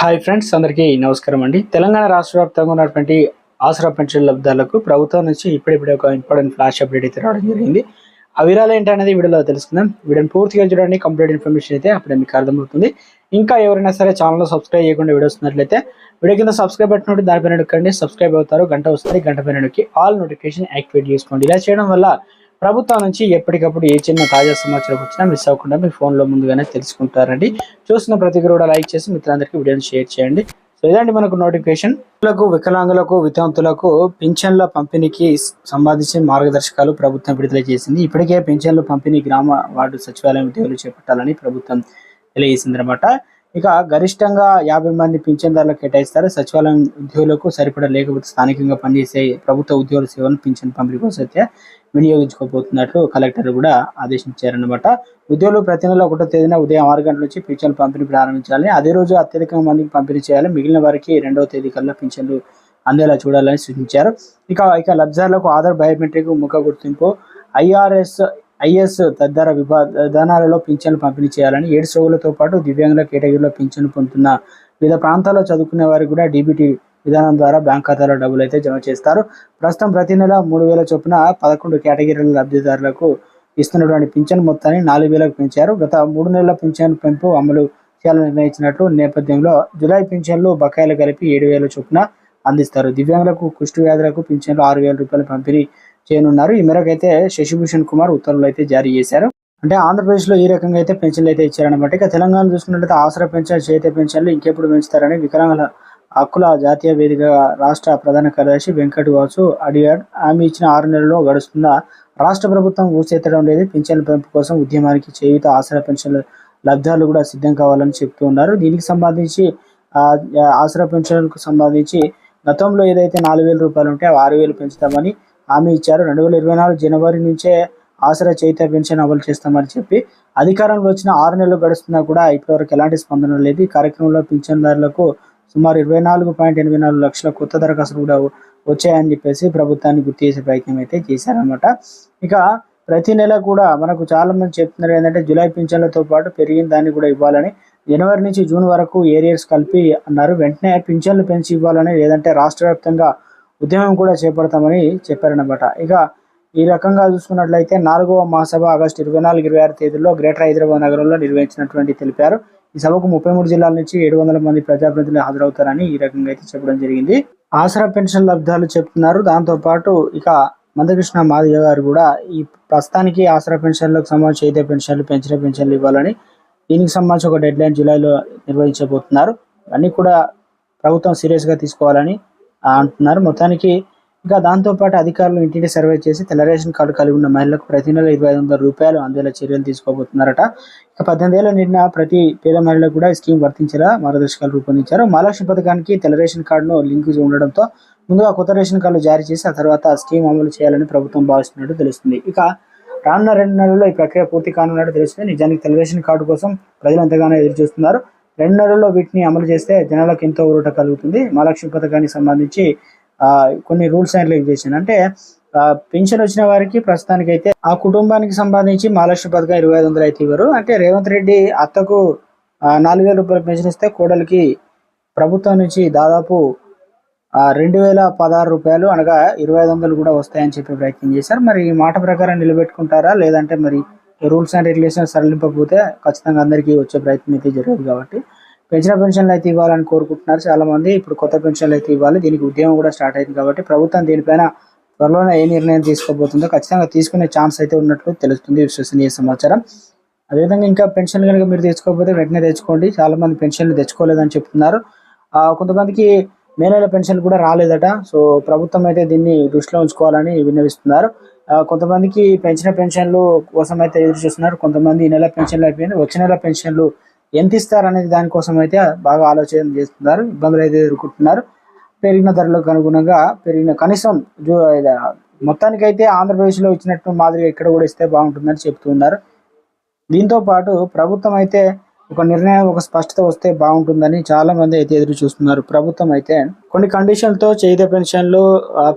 Hi friends అందరికీ నమస్కారం అండి. తెలంగాణ రాష్ట్ర వ్యాప్తంగా ఉన్నటువంటి ఆసరా పెన్షన్ లబ్ధాలకు ప్రభుత్వం నుంచి ఇప్పుడిప్పుడే ఒక ఇంపార్టెంట్ ఫ్లాష్ అప్డేట్ అయితే రావడం జరిగింది. ఆ వివరాలు ఏంటనేది వీడియోలో తెలుసుకుందాం. వీడియోని పూర్తిగా చూడండి కంప్లీట్ ఇన్ఫర్మేషన్ అయితే అప్పుడే మీకు అర్థమవుతుంది. ఇంకా ఎవరైనా సరే ఛానల్లో సబ్స్క్రైబ్ చేయకుండా వీడియో వస్తున్నట్లయితే వీడియో కింద సబ్స్క్రైబ్ పెట్టినట్టు ఉంటుంది దానిపైన నొక్కండి. సబ్స్క్రైబ్ అవుతారు గంట వస్తుంది గంట పైన నొక్కి ఆల్ నోటిఫికేషన్ యాక్టివేట్ చేసుకోండి. ఇలా చేయడం వల్ల ప్రభుత్వం నుంచి ఎప్పటికప్పుడు ఏ చిన్న తాజా సమాచారం వచ్చినా మిస్ అవ్వకుండా మీ ఫోన్లో ముందుగానే తెలుసుకుంటారండి. చూసిన ప్రతి కూడా లైక్ చేసి మిత్రులందరికీ వీడియోని షేర్ చేయండి. సో ఇదండి మనకు నోటిఫికేషన్. వికలాంగులకు వితంతులకు పింఛన్ల పంపిణీకి సంబంధించిన మార్గదర్శకాలు ప్రభుత్వం విడుదల చేసింది. ఇప్పటికే పింఛన్ల పంపిణీ గ్రామ వార్డు సచివాలయం ఉద్యోగులు చేపట్టాలని ప్రభుత్వం తెలియజేసింది అనమాట ఇక గరిష్టంగా యాభై మంది పింఛన్దారులకు కేటాయిస్తారు. సచివాలయం ఉద్యోగులకు సరిపడా లేకపోతే స్థానికంగా పనిచేసే ప్రభుత్వ ఉద్యోగుల సేవలను పింఛన్ పంపిణీ కోసం అయితే వినియోగించుకోబోతున్నట్లు కలెక్టర్ కూడా ఆదేశించారనమాట ఉద్యోగులు ప్రతి నెల ఒకటో తేదీన ఉదయం ఆరు గంటల నుంచి పింఛన్లు పంపిణీ ప్రారంభించాలని అదే రోజు అత్యధిక మందికి పంపిణీ చేయాలి. మిగిలిన వారికి రెండవ తేదీ కల్లా పింఛన్లు అందేలా చూడాలని సూచించారు. ఇక ఇక లబ్ధిదారులకు ఆధార్ బయోమెట్రిక్ ముఖ గుర్తింపు ఐఆర్ఎస్ ఐఎస్ తదితర విధానాలలో పింఛన్లు పంపిణీ చేయాలని ఏడు రోగులతో పాటు దివ్యాంగుల కేటగిరీలో పింఛన్లు పొందుతున్న వివిధ ప్రాంతాల్లో చదువుకునే వారికి కూడా డీబీటీ విధానం ద్వారా బ్యాంక్ ఖాతాలో డబ్బులు అయితే జమ చేస్తారు. ప్రస్తుతం ప్రతి నెల మూడు వేల చొప్పున పదకొండు కేటగిరీల లబ్ధిదారులకు ఇస్తున్నటువంటి పింఛన్ మొత్తాన్ని నాలుగు వేలకు పెంచారు. గత మూడు నెలల పింఛన్ పెంపు అమలు చేయాలని నిర్ణయించినట్లు నేపథ్యంలో జులై పింఛన్లు బకాయిలు కలిపి ఏడు వేల చొప్పున అందిస్తారు. దివ్యాంగులకు కుష్టి వ్యాధులకు పింఛన్లు ఆరు వేల రూపాయలు పంపిణీ చేయనున్నారు. ఈ మేరకు అయితే శశిభూషణ్ కుమార్ ఉత్తర్వులు అయితే జారీ చేశారు. అంటే ఆంధ్రప్రదేశ్లో ఈ రకంగా అయితే పెన్షన్లు అయితే ఇచ్చారనమాట ఇక తెలంగాణ చూసుకున్నట్లయితే ఆసరా పెన్షన్ చేత పెన్షన్లు ఇంకెప్పుడు పెంచుతారని వికలాంగుల హక్కుల జాతీయ వేదిక రాష్ట్ర ప్రధాన కార్యదర్శి వెంకట్ వాసు అడిగాడు ఆమె ఇచ్చిన ఆరు నెలల్లో గడుస్తున్న రాష్ట్ర ప్రభుత్వం ఊసెత్తడం లేదు. పెన్షన్ల పెంపు కోసం ఉద్యమానికి చేయుత ఆసరా పెన్షన్ల లబ్ధాలు కూడా సిద్ధం కావాలని చెప్తూ ఉన్నారు. దీనికి సంబంధించి ఆ, ఆసరా పెన్షన్లకు సంబంధించి గతంలో ఏదైతే నాలుగు వేల రూపాయలు ఉంటే అవి ఆరు వేలు పెంచుతామని హామీ ఇచ్చారు. రెండు వేల ఇరవై నాలుగు జనవరి నుంచే ఆసరా చైత పెన్షన్ అమలు చేస్తామని చెప్పి అధికారంలో వచ్చిన ఆరు నెలలు గడుస్తున్నా కూడా ఇప్పటివరకు ఎలాంటి స్పందన లేదు. ఈ కార్యక్రమంలో పింఛన్దారులకు సుమారు ఇరవై నాలుగు పాయింట్ ఎనభై నాలుగు లక్షల కొత్త దరఖాస్తులు కూడా వచ్చాయని చెప్పేసి ప్రభుత్వాన్ని గుర్తు చేసే ప్రయత్నం అయితే చేశారనమాట ఇక ప్రతి నెల కూడా మనకు చాలా మంది చెప్తున్నారు ఏంటంటే జూలై పింఛన్లతో పాటు పెరిగిన దాన్ని కూడా ఇవ్వాలని. జనవరి నుంచి జూన్ వరకు ఏరియర్స్ కలిపి అన్నారు. వెంటనే పింఛన్లు పెంచి ఇవ్వాలని లేదంటే రాష్ట్ర వ్యాప్తంగా ఉద్యమం కూడా చేపడతామని చెప్పారనమాట ఇక ఈ రకంగా చూసుకున్నట్లయితే నాలుగవ మహాసభ ఆగస్టు ఇరవై నాలుగు ఇరవై ఆరు తేదీల్లో గ్రేటర్ హైదరాబాద్ నగరంలో నిర్వహించినటువంటి తెలిపారు. ఈ సభకు ముప్పై మూడు జిల్లాల నుంచి ఏడు వందల మంది ప్రజాప్రతినిధులు హాజరవుతారని ఈ రకంగా అయితే చెప్పడం జరిగింది. ఆసరా పెన్షన్ లబ్ధాలు చెప్తున్నారు. దాంతో పాటు ఇక మందకృష్ణ మాదిగ గారు కూడా ఈ ప్రస్తుతానికి ఆసరా పెన్షన్లకు సంబంధించి అయితే పెన్షన్లు పెంచిన పెన్షన్లు ఇవ్వాలని దీనికి సంబంధించి ఒక డెడ్ లైన్ జూలైలో నిర్వహించబోతున్నారు. అన్నీ కూడా ప్రభుత్వం సీరియస్గా తీసుకోవాలని అంటున్నారు. మొత్తానికి ఇంకా దాంతోపాటు అధికారులు ఇంటింటి సర్వే చేసి తెల్ల రేషన్ కార్డు కలిగి ఉన్న మహిళలకు ప్రతి నెల ఇరవై ఐదు వందల రూపాయలు అందేలా చర్యలు తీసుకోబోతున్నారట. ఇక పద్దెనిమిది ఏళ్ళ నిండిన ప్రతి పేద మహిళలకు కూడా ఈ స్కీమ్ వర్తించేలా మార్గదర్శకాలు రూపొందించారు. మహాలక్ష్మి పథకానికి తెల్ల రేషన్ కార్డును లింక్ ఉండడంతో ముందుగా కొత్త రేషన్ కార్డులు జారీ చేసి ఆ తర్వాత ఆ స్కీమ్ అమలు చేయాలని ప్రభుత్వం భావిస్తున్నట్టు తెలుస్తుంది. ఇక రానున్న రెండు నెలల్లో ఈ ప్రక్రియ పూర్తి కానున్నట్టు తెలుస్తుంది. నిజానికి తెల్ల రేషన్ కార్డు కోసం ప్రజలు ఎంతగానో ఎదురు చూస్తున్నారు రెండు నెలల్లో వీటిని అమలు చేస్తే జనాలకు ఎంతో ఊరట కలుగుతుంది. మహాలక్ష్మి పథకానికి సంబంధించి కొన్ని రూల్స్ అండ్ రెగ్యులేషన్ అంటే పెన్షన్ వచ్చిన వారికి ప్రస్తుతానికి అయితే ఆ కుటుంబానికి సంబంధించి మహాలక్ష్మి పథకం ఇరవై ఐదు వందలు అయితే ఇవ్వరు. అంటే రేవంత్ రెడ్డి అత్తకు నాలుగు వేల రూపాయలు పెన్షన్ ఇస్తే కోడలికి ప్రభుత్వం నుంచి దాదాపు రెండు వేల పదహారు రూపాయలు అనగా ఇరవై ఐదు వందలు కూడా వస్తాయని చెప్పే ప్రయత్నం చేశారు. మరి ఈ మాట ప్రకారం నిలబెట్టుకుంటారా? లేదంటే మరి రూల్స్ అండ్ రెగ్యులేషన్స్ సరళింపకపోతే ఖచ్చితంగా అందరికీ వచ్చే ప్రయత్నం అయితే జరగదు కాబట్టి పెంచిన పెన్షన్లు అయితే ఇవ్వాలని కోరుకుంటున్నారు చాలామంది. ఇప్పుడు కొత్త పెన్షన్లు అయితే ఇవ్వాలి. దీనికి ఉద్యమం కూడా స్టార్ట్ అయింది కాబట్టి ప్రభుత్వం దీనిపైన త్వరలోనే ఏ నిర్ణయం తీసుకోబోతుందో ఖచ్చితంగా తీసుకునే ఛాన్స్ అయితే ఉన్నట్లు తెలుస్తుంది విశ్వసనీయ సమాచారం. అదేవిధంగా ఇంకా పెన్షన్ కనుక మీరు తెచ్చుకోకపోతే వెంటనే తెచ్చుకోండి. చాలామంది పెన్షన్లు తెచ్చుకోలేదని చెప్తున్నారు. కొంతమందికి మే నెల పెన్షన్లు కూడా రాలేదట. సో ప్రభుత్వం అయితే దీన్ని దృష్టిలో ఉంచుకోవాలని విన్నవిస్తున్నారు. కొంతమందికి పెంచిన పెన్షన్లు కోసం అయితే ఎదురు చూస్తున్నారు. కొంతమంది ఈ నెల పెన్షన్లు అయిపోయింది. వచ్చే నెల పెన్షన్లు ఎంత ఇస్తారు అనేది దానికోసం అయితే బాగా ఆలోచన చేస్తున్నారు. ఇబ్బందులు అయితే ఎదుర్కొంటున్నారు. పెరిగిన ధరలకు అనుగుణంగా పెరిగిన కనీసం జూ- మొత్తానికైతే ఆంధ్రప్రదేశ్లో ఇచ్చినట్టు మాదిరిగా ఇక్కడ కూడా ఇస్తే బాగుంటుందని చెప్తున్నారు దీంతో పాటు ప్రభుత్వం అయితే ఒక నిర్ణయం ఒక స్పష్టత వస్తే బాగుంటుందని చాలా మంది అయితే ఎదురు చూస్తున్నారు. ప్రభుత్వం అయితే కొన్ని కండిషన్లతో చేయిత పెన్షన్లు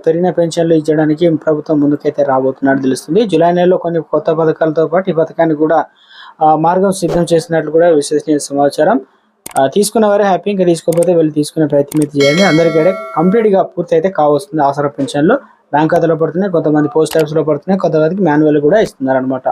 పెరిగిన పెన్షన్లు ఇచ్చడానికి ప్రభుత్వం ముందుకైతే రాబోతున్నట్టు తెలుస్తుంది. జూలై నెలలో కొన్ని కొత్త పథకాలతో పాటు ఈ పథకాన్ని కూడా మార్గం సిద్ధం చేసినట్లు కూడా విశ్వసనీయ సమాచారం. తీసుకున్న వారే హ్యాపీ ఇంకా తీసుకోకపోతే వెళ్ళి తీసుకునే ప్రయత్నం అయితే చేయండి. అందరికీ కంప్లీట్గా పూర్తి అయితే కావస్తుంది ఆసరా పెన్షన్లు బ్యాంక్ ఖాతాలో పడుతున్నాయి కొంతమంది పోస్ట్ ఆఫీస్లో పడుతున్నాయి కొంతమందికి మాన్యువల్ కూడా ఇస్తున్నారు అనమాట